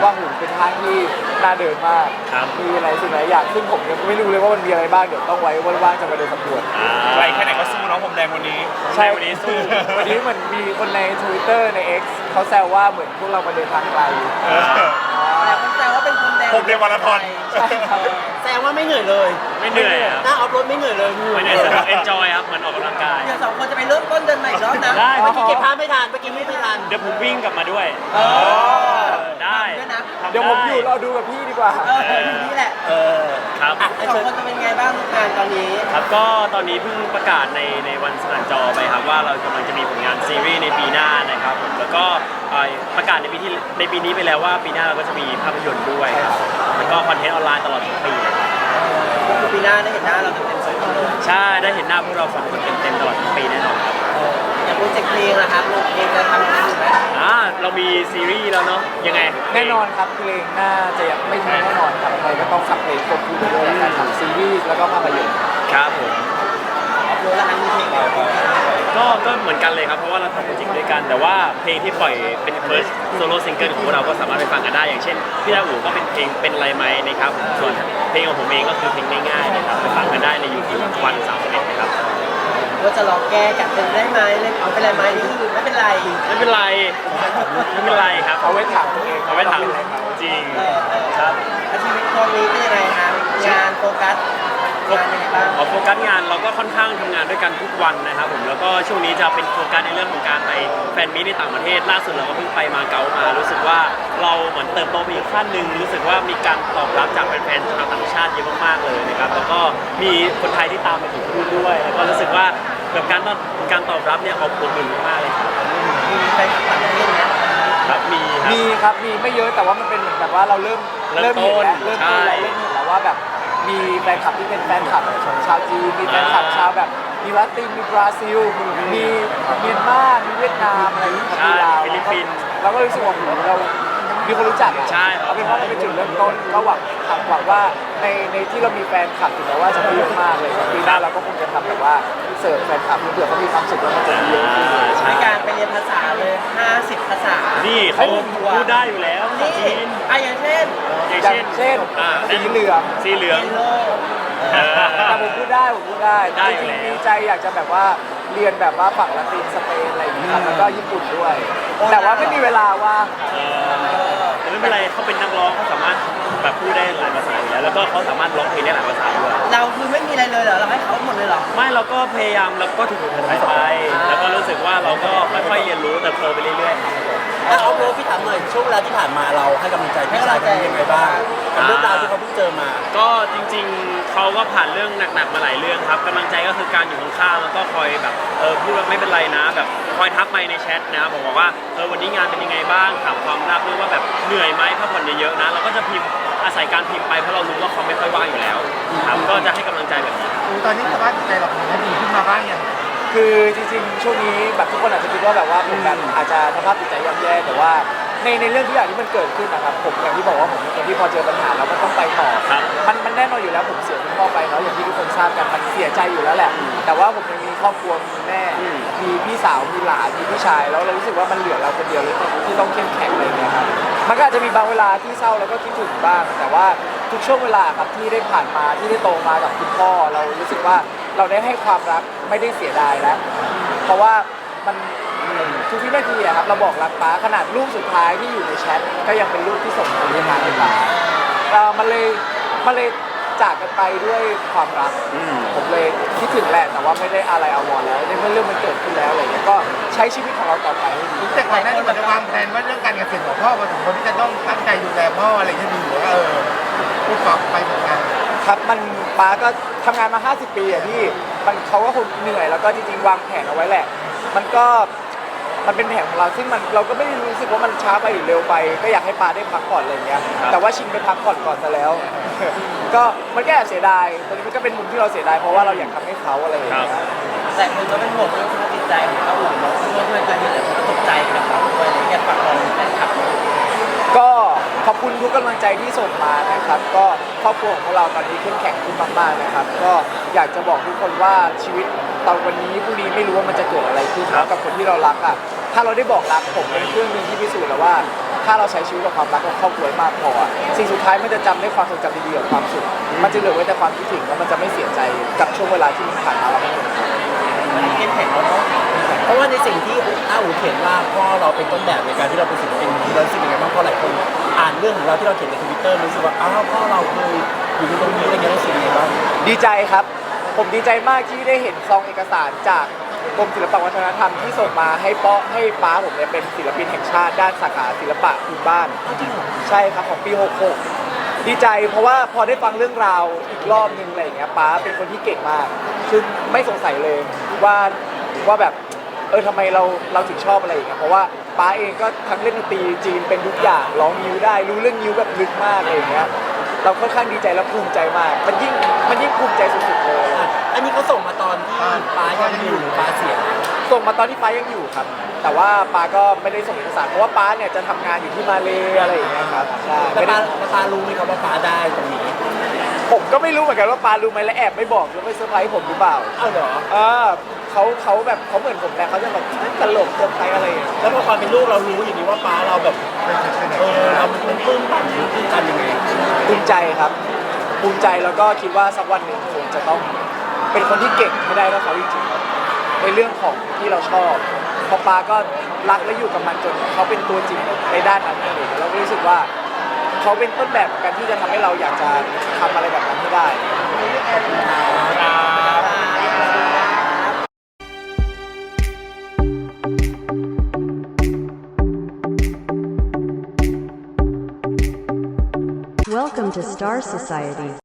กว่าหูเป็นห้างที่น่าเดินมาก ครับ มีอะไรสิ่งหลายอย่างซึ่งผมยังไม่รู้เลยว่ามันมีอะไรบ้างเดี๋ยวต้องไว้ว่างๆจะมาเดินสำรวจ ไกลแค่ไหนก็สู้น้องผมแดงวันนี้ใช่วันนี้สู้ วันนี้เหมือนมีคนใน Twitter ใน X เขาแซวว่าเหมือนพวกเรามาเดินทางไกล เออ ผมเรียนมาราธอน ใช่ครับแซวว่าไม่เหนื่อยเลยไม่เหนื่อยครับ หน้าออฟโรดไม่เหนื่อยเลยไม่เหนื่อยสนุกเอนจอยครับเหมือนออกกำลังกาย เดี๋ยวสองคนจะไปเริ่มต้นเดินใหม่อีกรอบนะได้ เมื่อกี้เก็บภาพไม่ทันเมื่อกี้ไม่ทันเดี๋ยวผมวิ่งกลับมาด้วย เออได้ ด้วยนะทำ เดี๋ยวผมอยู่รอดูกับพี่ดีกว่า เอออยู่นี่แหละเออครับ อะสองคนจะเป็นไงบ้างงานตอนนี้ ครับก็ตอนนี้เพิ่งประกาศในในวันสนานจอไปครับว่าเรากำลังจะมีผลงานซีรีส์ในปีหน้านะครับผมแล้วก็เอ่อประกาศในปีที่ในปีนี้ไปแล้วว่าปีหน้าเราก็จะมีภาพยนตร์ด้วยครับแล้วก็คอนเทนต์ออนไลน์ตลอดทั้งปีเลยครับก็คือปีหน้าได้เห็นหน้าเราเต็มๆสองคนเลยใช่ได้เห็นหน้าพวกเราสองคนเต็มๆตลอดทั้งปีแน่นอนครับเอออย่างโปรเจกต์เพลงนะครับโปรเพลงจะทำ เรามีซีรีส์แล้วเนาะยังไงแน่นอนครับเพลงน่าจะยังไม่ทิ้งแน่นอนครับใครก็ต้องขับเพลงควบคู่ไปด้วยการทำซีรีส์แล้วก็ภาพยนตร์ครับผมออฟโรดแล้วอันมีเพลงอะไรบ้างก็ก็เหมือนกันเลยครับเพราะว่าเราทำโปรเจกต์ด้วยกัน แต่ว่าเพลงที่ปล่อยเป็น first solo single ของพวกเราก็สามารถไปฟังกันได้อย่างเช่นพี่ดาอูก็เป็นเพลงเป็นไรไหมนะครับส่วนเพลงของผมเองก็คือเพลงง่ายๆนะครับไปฟังกันได้ใน YouTube วันสามสิบเอ็ดนะครับ ว่าจะลองแก้กันเป็นได้ไหมเล่นเอาเป็นไรไหมนี่คือไม่เป็นไร ไม่เป็นไรไม่เป็นไรครับเอาไว้ถามตัวเองเอาไว้ถามจริงเออเออครับแล้วชีวิตตอนนี้เป็นยังไงครับงานโฟกัสงานยังไงบ้างขอโฟกัสงานเราก็ค่อนข้างทำงานด้วยกันทุกวันนะครับผมแล้วก็ช่วงนี้จะเป็นโฟกัสในเรื่องของการไปแฟนมีตในต่างประเทศล่าสุดเราก็เพิ่งไปมาเก๊ามา รู้สึกว่าเราเหมือนเติบโตไปอีกขั้นหนึ่งรู้สึกว่ามีการตอบรับจากแฟนๆชาวต่างชาติเยอะมากๆเลยนะครับแล้วก็มีคนไทยที่ตามมาถึงรุ่นด้วยแล้วก็รู้สึกว่า แบบการตอบการตอบรับเนี่ยอบอุ่นมากๆเลยครับมีแฟนคลับต่างประเทศนะครับมีครับ มีครับมีไม่เยอะแต่ว่ามันเป็นเหมือนแบบว่าเราเริ่มเริ่มเห็นแล้วต้นเริ่มใช่ต้นแล้วเริ่มเห็นแล้วว่าแบบมีแฟนคลับที่เป็นแฟนคลับของชาวจีนมีแฟนคลับอ่าชาวแบบมีลาตินมีบราซิลมีเมียนมามีเวียดนามอะไรอย่างเงี้ยใช่มีลาวฟิลิปปินส์ เราก็รู้สึกว่าเหมือนเรา มีคนรู้จักอะใช่ครับ เอาเป็นว่ามันเป็นจุดเริ่มต้นก็หวังครับหวังว่าในในที่เรามีแฟนคลับถึงแม้ว่าจะไม่เยอะมากเลยปีหน้าเราก็คงจะทำแบบว่าเสิร์ฟแฟนคลับเผื่อเขามีความสุขแล้วมันจะมีเยอะขึ้นใช่ในการไปเรียนภาษาเลย 50 ภาษานี่เขาพูดได้อยู่แล้วภาษานี่จีนอะอย่างเช่นอย่างอย่างเช่นเช่นอ่าสีเหลือง สีเหลืองเยลโล่เออแต่ผมพูดได้ผมพูดได้ได้จอยู่ริงแล้ว ๆมีใจอยากจะแบบว่าเรียนแบบว่าฝั่งละตินสเปนอะไรอย่างเงี้ยครับแล้วก็ญี่ปุ่นด้วย แต่ว่าไม่มีเวลาว่าง เออแต่ ไม่เป็นไรเขาเป็นนักร้องเขาสามารถแบบพูดได้หลายภาษาอยู่แล้วแล้วก็เขาสามารถร้องเพลงได้หลายภาษาด้วยเราคือไม่มีอะไรเลยเหรอเราให้เขาหมดเลยเหรอ ไม่เราก็พยายามเราก็ถูกถูกไปไปแล้วก็รู้สึกว่าเราก็ค่อยๆเรียนรู้เติบโตไปเรื่อยๆ ถ้าเอาโรพี่ถามหน่อยช่วงเวลาที่ผ่านมาเราให้กำลังใจพี่ชายคนนี้ยังไงบ้างกับเรื่องราวที่เขาเพิ่งเจอมา ก็จริงๆเขาก็ผ่านเรื่องหนักๆมาหลายเรื่องครับกำลังใจก็คือการอยู่ข้างๆแล้วก็คอยแบบเออพูดว่าไม่เป็นไรนะ แบบคอยทักไปในแชทนะบอกบอกว่าเออวันนี้งานเป็นยังไงบ้างถามความรักด้วยว่าแบบเหนื่อยไหมพักผ่อนเยอะๆนะเราก็จะพิมพ์อาศัยการพิมพ์ไปเพราะเรารู้ว่าเขาไม่ค่อยว่างอยู่แล้วครับก็จะให้กำลังใจแบบนี้ ตอนนี้สภาพจิตใจเราเป็นยังไงดีขึ้นมาบ้างยัง คือจริงๆ ช่วงนี้แบบทุกคนอาจจะคิดว่าแบบว่าผมแบบอาจจะสภาพจิตใจย่ำแย่แต่ว่าในในเรื่องทุกอย่างที่มันเกิดขึ้นนะครับผมอย่างที่บอกว่าผมเป็นคนที่พอเจอปัญหาแล้วมันต้องไปต่อครับมันมันแน่นอนอยู่แล้วผมเสียคุณพ่อไปเนาะอย่างที่ทุกคนทราบกันมันเสียใจอยู่แล้วแหละ แต่ว่าผมยังมีครอบครัวมีแม่อืม มีพี่สาวมีหลานมีพี่ชายแล้วเรารู้สึกว่ามันเหลือเราคนเดียวเลยที่ต้องเข้มแข็งอะไรอย่างเงี้ยครับมันก็อาจจะมีบางเวลาที่เศร้าแล้วก็คิดถึงบ้าง แต่ว่าทุกช่วงเวลาครับที่ได้ผ่านมาที่ได้โตมากับคุณพ่อเรารู้สึกว่า เราได้ให้ความรักไม่ได้เสียดายแล้ว เพราะว่ามันทุกวินาทีอะครับเราบอกรักป้าขนาดรูปสุดท้ายที่อยู่ในแชทก็ยังเป็นรูปที่ส่งไปหาให้ป้าเอ่อมันเลยมันเลยจากกันไปด้วยความรัก อืม ผมเลยคิดถึงแหละแต่ว่าไม่ได้อะไรอาวรณ์แล้วในเมื่อเรื่องมันเกิดขึ้นแล้วอะไรอย่างเงี้ยก็ใช้ชีวิตของเราต่อไปให้ดี แต่ก่อนหน้านี้มันจะวางแผนว่าเรื่องการเกษตรของพ่อมาถึงคนที่จะต้องตั้งใจดูแลพ่ออะไรอย่างเงี้ยดีหรือว่าเออพูดกลับไปเหมือนกัน ครับมันป้าก็ทำงานมา 50 ปีอะพี่มันเขาก็คงเหนื่อยแล้วก็จริงๆวางแผนเอาไว้แหละ มันก็มันเป็นแผนของเราซึ่งมันเราก็ไม่ได้รู้สึกว่ามันช้าไปหรือเร็วไป ก็อยากให้ป้าได้พักผ่อนอะไรอย่างเงี้ยครับแต่ว่าชิงไปพักผ่อนก่อนซะแล้ว ก็มันก็แอบเสียดายตอนนี้มันก็เป็นมุมที่เราเสียดายเพราะว่าเราอยากทำให้เขาอะไรอย่างเงี้ย แต่คนก็เป็นห่วงเรื่องสภาพจิตใจของเขาอุ่นเนาะเพื่อนเพื่อนกันนี่แหละคนก็ตกใจกับเขาด้วยอะไรเงี้ยฝากบอกแฟนคลับ ก็ขอบ คุณทุกกำลังใจที่ส่งมานะครับ ก็ครอบครัวของพวกเราตอนนี้เข้มแข็งขึ้นมากๆนะครับ ก็อยากจะบอกทุกคนว่าชีวิตตอนวันนี้พรุ่งนี้ไม่รู้ว่ามันจะเกิดอะไรขึ้นครับ กับคนที่เรารักอะถ้าเราได้บอกรักผมเป็นเครื่องหนึงที่พิสูจน์แล้วว่า ถ้าเราใช้ชีวิตกับความรักกับครอบครัวให้มากพออะสิ่งสุดท้ายมันจะจำได้ความทรงจำดีๆกับความสุขมันจะเหลือไว้แต่ความคิดถึงแล้วมันจะไม่เสียใจกับช่วงเวลาที่มันผ่านมาแล้ว มันมันเข้มแข็งแล้วเนาะเพราะว่าในสิ่งที่อาอูเขียนว่าพ่อเราเป็นต้นแบบในการที่เราเป็นศิลปินเรารู้สึกยังไงบ้างเพราะหลายคน อ่านเรื่องของเราที่เราเขียนในทวิตเตอร์รู้สึกว่าอ้าวพ่อเราเคยอยู่ตรงนี้อะไรเงี้ยรู้สึกยังไงบ้างดีใจครับ ผมดีใจมากที่ได้เห็นซองเอกสารจากกรมศิลปวัฒนธรรมที่ส่งมาให้ป้อให้ป้าผมเนี่ยเป็นศิลปินแห่งชาติด้านสาขาศิลปะพื้นบ้านใช่ครับของปี 66 ดีใจเพราะว่าพอได้ฟังเรื่องราวอีกรอบนึงอะไรอย่างเงี้ยป้าเป็นคนที่เก่งมากคือไม่สงสัยเลยว่าว่าแบบเออทำไมเราเราถึงชอบอะไรอย่างเงี้ยเพราะว่า ป้าเองก็ทั้งเล่นดนตรีจีนเป็นทุกอย่างร้องนิ้วได้รู้เรื่องนิ้วแบบลึกมากอะไรอย่างเงี้ยเราค่อนข้างดีใจและภูมิใจมาก มันยิ่งมันยิ่งภูมิใจสุดๆเลยอะอันนี้เขาส่งมาตอนที่ป้ายังอยู่หรือป้าเสียส่งมาตอนที่ป้ายังอยู่ครับ แต่ว่าป้าก็ไม่ได้ส่งเอกสารเพราะว่าป้าเนี่ยจะทำงานอยู่ที่มาเลอะไรอย่างเงี้ยครับใช่แล้วไม่ป้าได้แล้วป้ารู้ไหมครับว่าป้าได้ตรงนี้ผมก็ไม่รู้เหมือนกันว่าป้ารู้ไหมและแอบไม่บอกแล้วไม่เซอร์ไพรส์ผมหรือเปล่าอ้าวเหรอ เออ เขาเขาแบบเขาเหมือนผมแหละเขาจะแบบตลกเซอร์ไพรส์อะไรอย่างเงี้ยแล้วพอความเป็นลูกเรารู้อย่างนี้ว่าป้าเราแบบเป็นจุดเป็นเออเรามันปลื้มปั่นปลื้มกันยังไงภูมิใจครับภูมิใจแล้วก็คิดว่าสักวันหนึ่งผมจะต้องเป็นคนที่เก่งให้ได้เท่าเขาจริงๆในเรื่องของที่เราชอบเพราะป้าก็รักและอยู่กับมันจนเขาเป็นตัวจริงในด้านนั้นเองเราก็รู้สึกว่าเขาเป็นต้นแบบกันที่จะทำให้เราอยากจะทำอะไรแบบนั้นให้ได้ To Star Society.